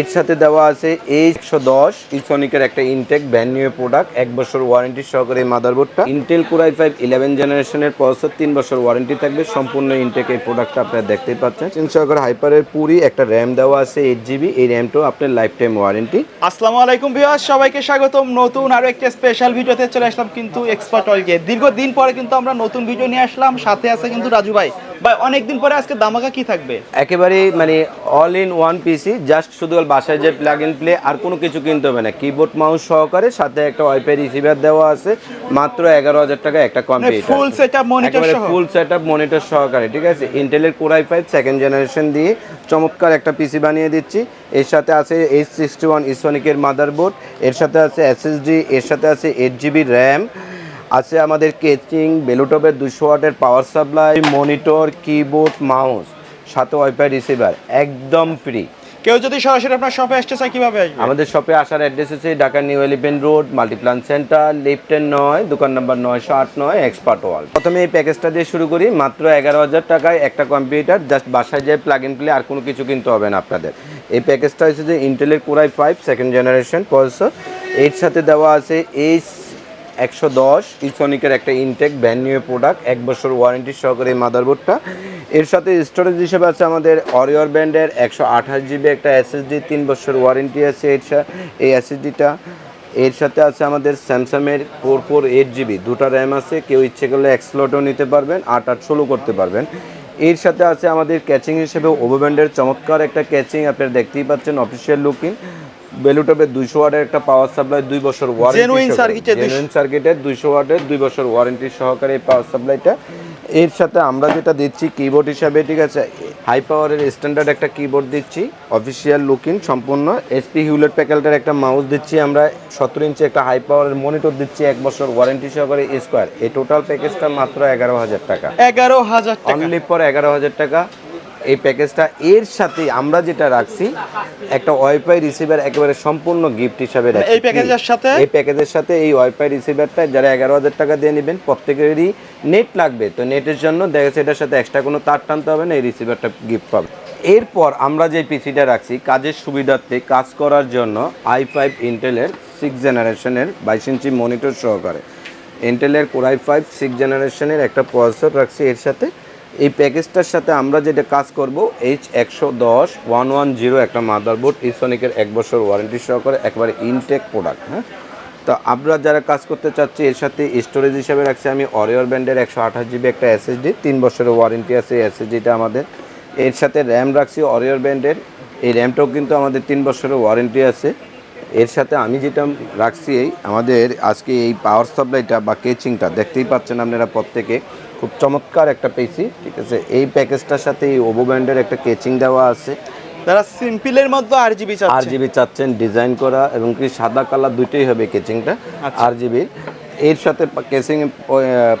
এর সাথে দেওয়া আছে একশো দশ ইসনিকের একটা ইনটেক ব্র্যান্ড নিউ প্রোডাক্ট এক বছর ওয়ারেন্টি সহকারে মাদারবোর্ডটা Intel core i five eleven জেনারেশনের প্রসেসর তিন বছর ওয়ারেন্টি থাকবে। সম্পূর্ণ ইনটেক এই প্রোডাক্টটা আপনারা দেখতেই পাচ্ছেন। তিন সহকারে হাইপারের পুরি একটা র্যাম দেওয়া আছে এইট জিবি এই র্যামটাও আপনার লাইফ টাইম ওয়ারেন্টি আসসালামু আলাইকুম ভিউয়ার্স সবাইকে স্বাগতম। নতুন আরও একটা স্পেশাল ভিডিওতে চলে আসলাম কিন্তু এক্সপার্ট অয়েলকে দীর্ঘদিন পরে কিন্তু আমরা নতুন ভিডিও নিয়ে আসলাম। সাথে আছে কিন্তু রাজু ভাই। ভাই অনেকদিন পরে আজকে দামাকা কি থাকবে? একেবারে মানে all in one PC just শুধু বাসায় যে প্লাগ ইন প্লে আর কোনো কিছু কিনতে হবে না। কিবোর্ড মাউস সহকারে সাথে একটা ওয়াইফাই রিসিভার দেওয়া আছে মাত্র এগারো হাজার টাকা একটা কম্পিউটার ফুল সেটআপ মনিটর একেবারে সহ? ফুল সেট আপ মনিটর সহকারে ঠিক আছে? ইন্টেলের কোরাই ফাইভ সেকেন্ড জেনারেশন দিয়ে চমৎকার একটা পিসি বানিয়ে দিচ্ছি। এর সাথে আছে এইচ সিক্সটি ওয়ান ইসোনিকের মাদারবোর্ড এর সাথে আছে এসএসডি এর সাথে আছে এইট জিবি র্যাম আছে আমাদের কেচিং বেলুটপের দুশো ওয়াটের power supply monitor keyboard mouse সাথে ওয়াইফাই রিসিভার একদম ফ্রি কেউ যদি সরাসরি আপনার শপে আসতে চায়, কীভাবে আসবে? আমাদের শপে আসার অ্যাড্রেস হচ্ছে Dhaka new elephant road multiplan centre লিফটেন নয়, দোকান নাম্বার নয়শো আট নয় এক্সপার্ট ওয়াল প্রথমে এই প্যাকেজটা দিয়ে শুরু করি, মাত্র এগারো হাজার টাকায় একটা কম্পিউটার জাস্ট বাসায় যায় প্লাগ ইন প্লে আর কোনো কিছু কিনতে হবে না আপনাদের। এই প্যাকেজটা হচ্ছে যে ইন্টেলের core i five second generation processor এর সাথে দেওয়া আছে এইচ একশো দশ ইসনিকের একটা ইনটেক ব্র্যান্ড নিউ প্রোডাক্ট এক বছর ওয়ারেন্টি সহকারে মাদারবোর্ডটা এর সাথে স্টোরেজ হিসেবে আছে আমাদের অরিয়র ব্র্যান্ডের একশো আঠাশ জিবি একটা এসএসডি তিন বছর ওয়ারেন্টি আছে এর এই এসএসডিটা এর সাথে আছে আমাদের স্যামসাংয়ের ফোর ফোর এইট জিবি দুটো র্যাম আছে কেউ ইচ্ছে করলে এক্সপ্লোটও নিতে পারবেন আট আট ষোলো করতে পারবেন। এর সাথে আছে আমাদের ক্যাচিং হিসেবে ওভো ব্র্যান্ডের চমৎকার একটা ক্যাচিং আপনারা দেখতেই পাচ্ছেন অফিসিয়াল লুকিং বেলুটপে দুইশো ওয়াটের একটা পাওয়ার সাপ্লাই দুই বছর ওয়ারেন্টি সার্কিটের দুইশো ওয়াটের দুই বছর ওয়ারেন্টি সহকারে এই পাওয়ার সাপ্লাইটা এর সাথে আমরা যেটা দিচ্ছি কিবোর্ড হিসাবে ঠিক আছে? হাই পাওয়ারের স্ট্যান্ডার্ড একটা কিবোর্ড দিচ্ছি অফিসিয়াল লুকিং সম্পূর্ণ। এসপি হিউলেট প্যাকেলটার একটা মাউস দিচ্ছি আমরা সতেরো ইঞ্চি একটা হাই পাওয়ারের মনিটর দিচ্ছি এক বছর ওয়ারেন্টি সহকারে স্কোয়ার এই টোটাল প্যাকেজটা মাত্র এগারো হাজার টাকা। এগারো হাজার অনলি পর এগারো হাজার টাকা। এই প্যাকেজটা এর সাথে আমরা যেটা রাখছি একটা ওয়াইফাই রিসিভার একেবারে সম্পূর্ণ গিফট হিসাবে রাখছি। এই প্যাকেজের সাথে? এই প্যাকেজের সাথে এই ওয়াইফাই রিসিভারটা যারা এগারো হাজার টাকা দিয়ে নেবেন প্রত্যেকেরই নেট লাগবে। তো নেটের জন্য দেখা যাচ্ছে এটার সাথে এক্সট্রা কোনো তার টানতে হবে না এই রিসিভারটা গিফট পাবে। এরপর আমরা যে পিসিটা রাখছি কাজের সুবিধার্থে কাজ করার জন্য আই ফাইভ ইন্টেলের সিক্স জেনারেশনের বাইশ ইঞ্চি মনিটর সহকারে। ইন্টেলের কোরাই ফাইভ সিক্স জেনারেশনের একটা প্রসেসর রাখছি এর সাথে। এই প্যাকেজটার সাথে আমরা যেটা কাজ করব এইচ একশো দশ ওয়ান ওয়ান জিরো একটা মাদারবোর্ড ইসনিকের এক বছর ওয়ারেন্টি সহকারে একবারে ইনটেক প্রোডাক্ট হ্যাঁ? তো আমরা যারা কাজ করতে চাচ্ছি, এর সাথে স্টোরেজ হিসাবে রাখছি আমি অরিয়র ব্যান্ডের একশো আঠাশ জিবি একটা এসএসডি তিন বছরের ওয়ারেন্টি আছে এসএসডিটা আমাদের। এর সাথে র্যাম রাখছি অরিয়র ব্যান্ডের এই র্যামটাও কিন্তু আমাদের তিন বছরের ওয়ারেন্টি আছে। এর সাথে আমি যেটা রাখছি এই, আমাদের আজকে এই পাওয়ার সাপ্লাইটা বা কেচিংটা দেখতেই পাচ্ছেন আপনারা প্রত্যেকে। খুব চমৎকার একটা পেয়েছি ঠিক আছে? এই প্যাকেজটার সাথে এই ওভো ব্যান্ডের একটা কেচিং দেওয়া আছে। তারা সিম্পলের মধ্যে আর জিবি আর জিবি চাচ্ছেন ডিজাইন করা এবং কি সাদা কালার দুইটাই হবে কেচিংটা আচ্ছা। আর জিবির এর সাথে কেচিং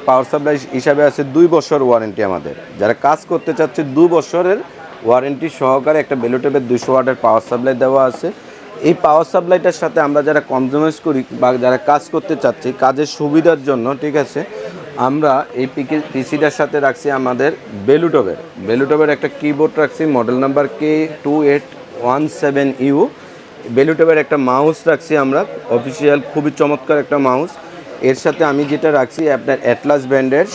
পাওয়ার সাপ্লাই হিসাবে আছে দুই বছর ওয়ারেন্টি আমাদের। যারা কাজ করতে চাচ্ছে দু বছরের ওয়ারেন্টি সহকারে একটা বেলুটেপের দুশো ওয়াটের পাওয়ার সাপ্লাই দেওয়া আছে। এই পাওয়ার সাপ্লাইটার সাথে আমরা যারা কনজিউমার্স করি বা যারা কাজ করতে চাচ্ছি কাজের সুবিধার জন্য ঠিক আছে? আমরা এই পিসিটার সাথে রাখছি আমাদের বেলুটবের বেলুটবের একটা কিবোর্ড রাখছি model number K two eight one seven U বেলুটবের একটা মাউস রাখছি আমরা অফিসিয়াল খুবই চমৎকার একটা মাউস এর সাথে আমি যেটা রাখছি আপনার অ্যাটলাস ব্র্যান্ডের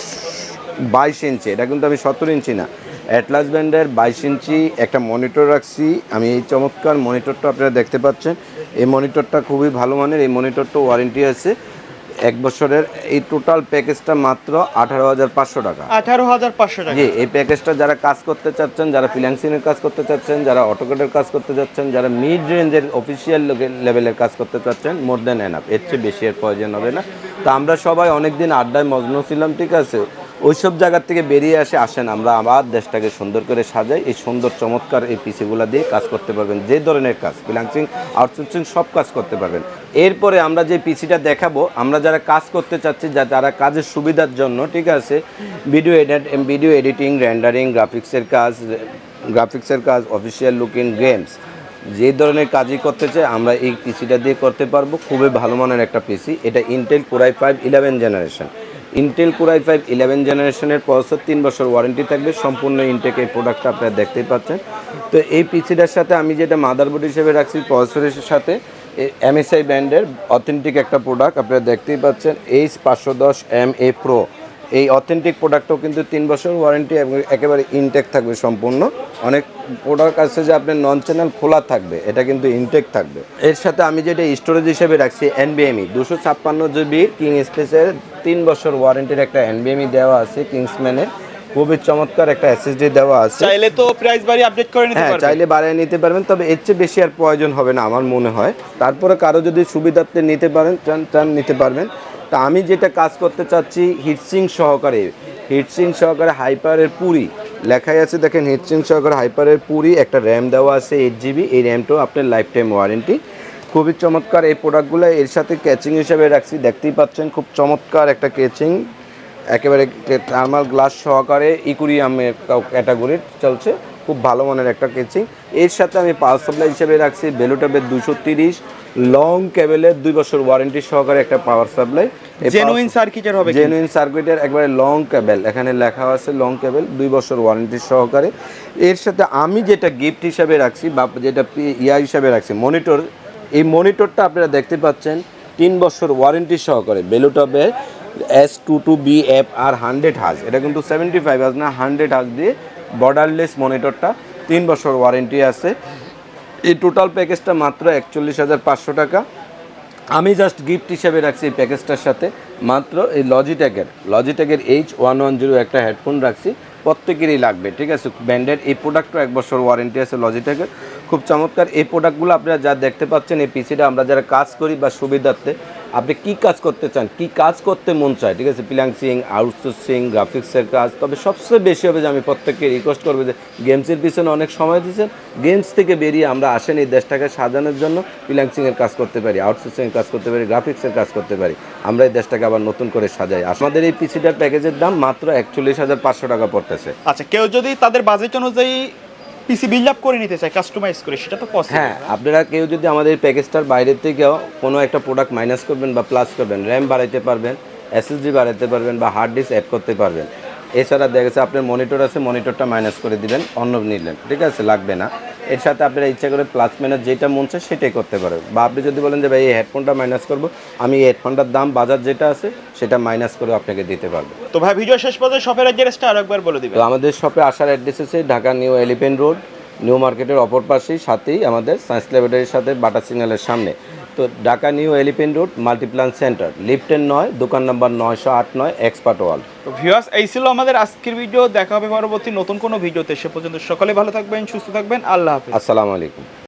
বাইশ ইঞ্চি, এটা কিন্তু আমি সতেরো ইঞ্চি না। অ্যাটলাস ব্র্যান্ডের বাইশ ইঞ্চি একটা মনিটর রাখছি, আমি এই চমৎকার মনিটরটা আপনারা দেখতে পাচ্ছেন। এই মনিটরটা খুবই ভালো মানের, এই মনিটরটা ওয়ারেন্টি আছে। এক বছরের এই টোটাল প্যাকেজটা মাত্র আঠারো হাজার পাঁচশো টাকা। আঠারো হাজার পাঁচশো টাকা। জি এই প্যাকেজটা যারা কাজ করতে চাচ্ছেন যারা ফ্রিল্যান্সিংয়ের কাজ করতে চাচ্ছেন যারা অটোকেটের কাজ করতে চাচ্ছেন যারা মিড রেঞ্জের অফিসিয়াল লেভেলের কাজ করতে চাচ্ছেন মোর দেন এনাফ এর চেয়ে বেশি এর প্রয়োজন হবে না। তা আমরা সবাই অনেকদিন আড্ডায় মগ্ন ছিলাম ঠিক আছে? ওইসব জায়গার থেকে বেরিয়ে আসে আসেন আমরা আবার দেশটাকে সুন্দর করে সাজাই। এই সুন্দর, চমৎকার এই পিসিগুলো দিয়ে কাজ করতে পারবেন। যে ধরনের কাজ, ফ্রিল্যান্সিং, আউটসোর্সিং সব কাজ করতে পারবেন। এরপরে আমরা যে পিসিটা দেখাবো, আমরা যারা কাজ করতে চাচ্ছি, যা যারা কাজের সুবিধার জন্য, ঠিক আছে video edit video editing rendering গ্রাফিক্সের কাজ গ্রাফিক্সের কাজ অফিসিয়াল লুকিং গেমস যে ধরনের কাজই করতে চাই আমরা এই পিসিটা দিয়ে করতে পারব। খুবই ভালো মানের একটা পিসি। এটা Intel core i five eleven generation Intel core i five eleven জেনারেশনের প্রসেসর তিন বছর ওয়ারেন্টি থাকবে, সম্পূর্ণ ইনটেক এই প্রোডাক্টটা আপনারা দেখতেই পাচ্ছেন। তো এই পিসিটার সাথে আমি যেটা মাদারবোর্ড হিসেবে রাখছি প্রসেসরের সাথে এমএসআই ব্র্যান্ডের অথেন্টিক একটা প্রোডাক্ট আপনারা দেখতেই পাচ্ছেন এইচ পাঁচশো দশ এম এ প্রো এই অথেন্টিক প্রোডাক্টও কিন্তু তিন বছর ওয়ারেন্টি একেবারে ইনটেক থাকবে সম্পূর্ণ। অনেক প্রোডাক্ট আছে যে আপনার নন চ্যানেল খোলা থাকবে এটা কিন্তু ইনটেক থাকবে। এর সাথে আমি যেটা স্টোরেজ হিসেবে রাখছি এনবিএমই দুশো ছাপ্পান্ন জিবি কিং স্পেসের তিন বছর ওয়ারেন্টির একটা এনবিএমই দেওয়া আছে কিংসম্যানের খুবই চমৎকার একটা এসএসডি দেওয়া আছে। চাইলে তো প্রাইস বাড়ি আপডেট করে নিতে হ্যাঁ পারবেন চাইলে বাড়িয়ে নিতে পারবেন তবে এর চেয়ে বেশি আর প্রয়োজন হবে না আমার মনে হয়। তারপরে কারও যদি সুবিধার্থে নিতে পারেন চান চান নিতে পারবেন। তা আমি যেটা কাজ করতে চাচ্ছি হিটসিং সহকারে। হিটসিং সহকারে হাইপারের পুরি। লেখাই আছে, দেখেন হিটসিং সহকারে হাইপারের পুরি। একটা র্যাম দেওয়া আছে এইট জিবি এই র্যামটাও আপনার লাইফ টাইম ওয়ারেন্টি খুবই চমৎকার এই প্রোডাক্টগুলো এর সাথে ক্যাচিং হিসেবে রাখছি। দেখতেই পাচ্ছেন, খুব চমৎকার একটা ক্যাচিং একেবারে থার্মাল গ্লাস সহকারে ইকুরিয়ামের ক্যাটাগরির চলছে। খুব ভালো মানের একটা কেচিং। এর সাথে আমি পাওয়ার সাপ্লাই হিসেবে রাখছি বেলুটাবের দুশো তিরিশ লং কেবেলের দুই বছর ওয়ারেন্টি সহকারে একটা পাওয়ার সাপ্লাই জেনুইন সার্কিটের হবে। জেনুইন সার্কিটের একবারে লং কেবেল এখানে লেখা আছে লং কেবেল দুই বছর ওয়ারেন্টি সহকারে। এর সাথে আমি যেটা গিফট হিসাবে রাখছি বা যেটা ইয়া হিসাবে রাখছি মনিটর এই মনিটরটা আপনারা দেখতে পাচ্ছেন তিন বছর ওয়ারেন্টি সহকারে বেলুটপের S two two B F R hundred হাজ এটা কিন্তু সেভেন্টি ফাইভ হাজ না হান্ড্রেড হাজ দিয়ে বর্ডারলেস মনিটরটা তিন বছর ওয়ারেন্টি আছে। এই টোটাল প্যাকেজটা মাত্র একচল্লিশ হাজার পাঁচশো টাকা। আমি জাস্ট গিফট হিসেবে রাখছি এই প্যাকেজটার সাথে। মাত্র এই লজিটেকের লজিটেকের এইচ ওয়ান ওয়ান জিরো একটা হেডফোন রাখছি। প্রত্যেকেরই লাগবে, ঠিক আছে? ব্র্যান্ডের এই প্রোডাক্টও এক বছর ওয়ারেন্টি আছে লজিটেকের খুব চমৎকার। এই প্রোডাক্টগুলো আপনারা যা দেখতে পাচ্ছেন, এই পিসিটা আমরা যারা কাজ করি বা সুবিধার্থে, আপনি কি কাজ করতে চান? কি কাজ করতে মন চায়? ঠিক আছে ফ্রিল্যান্সিং আউটসোর্সিং গ্রাফিক্সের কাজ। তবে সবচেয়ে বেশি হবে যে আমি প্রত্যেককে রিকোয়েস্ট করব যে গেমসের পিছনে অনেক সময় দিয়েছেন গেমস থেকে বেরিয়ে আমরা আসেন এই দেশটাকে সাজানোর জন্য ফ্রিল্যান্সিংয়ের কাজ করতে পারি আউটসোর্সিংয়ের কাজ করতে পারি গ্রাফিক্সের কাজ করতে পারি। আমরা এই দেশটাকে আবার নতুন করে সাজাই। আমাদের এই পিসিটার প্যাকেজের দাম মাত্র একচল্লিশ হাজার পাঁচশো টাকা পড়তেছে। আচ্ছা কেউ যদি তাদের বাজেট অনুযায়ী পিসি বিল্ড আপ করে নিতে চাই কাস্টমাইজ করে, সেটা তো পসিবল হ্যাঁ আপনারা কেউ যদি আমাদের প্যাকেজটার বাইরে থেকেও কোনো একটা প্রোডাক্ট মাইনাস করবেন বা প্লাস করবেন র্যাম বাড়াইতে পারবেন এসএসডি বাড়াইতে পারবেন বা হার্ড ডিস্ক অ্যাড করতে পারবেন। এছাড়া দেখা গেছে, আপনার মনিটর আছে মনিটরটা মাইনাস করে দিবেন, অন্য নিলেন, ঠিক আছে, লাগবে না। এর সাথে আপনারা ইচ্ছা করে প্লাস মাইনাস যেটা মন চায় সেটাই করতে পারেন। বা আপনি যদি বলেন যে ভাই এই হেডফোনটা মাইনাস করব আমি এই হেডফোনটার দাম বাজার যেটা আছে সেটা মাইনাস করে আপনাকে দিতে পারব। তো ভাই ভিডিও শেষ পর্যন্ত শপের অ্যাড্রেসটা আরেকবার একবার বলে দিবেন। তো আমাদের শপে আসার অ্যাড্রেস আছে Dhaka new elephant road new মার্কেটের অপর পাশেই সাথেই আমাদের সায়েন্স ল্যাবরেটরির সাথে বাটা সিগন্যালের সামনে। তো Dhaka new elephant road multiplan centre. লিফটেন নয় দোকান নাম্বার নয়শো আট নয় এক্সপার্ট ওয়াল তো ভিউয়ার্স এই ছিল আমাদের আজকের ভিডিও। দেখা হবে পরবর্তী নতুন কোনো ভিডিওতে। সে পর্যন্ত সকালে ভালো থাকবেন সুস্থ থাকবেন। আল্লাহ হাফিজ। আসসালামু আলাইকুম।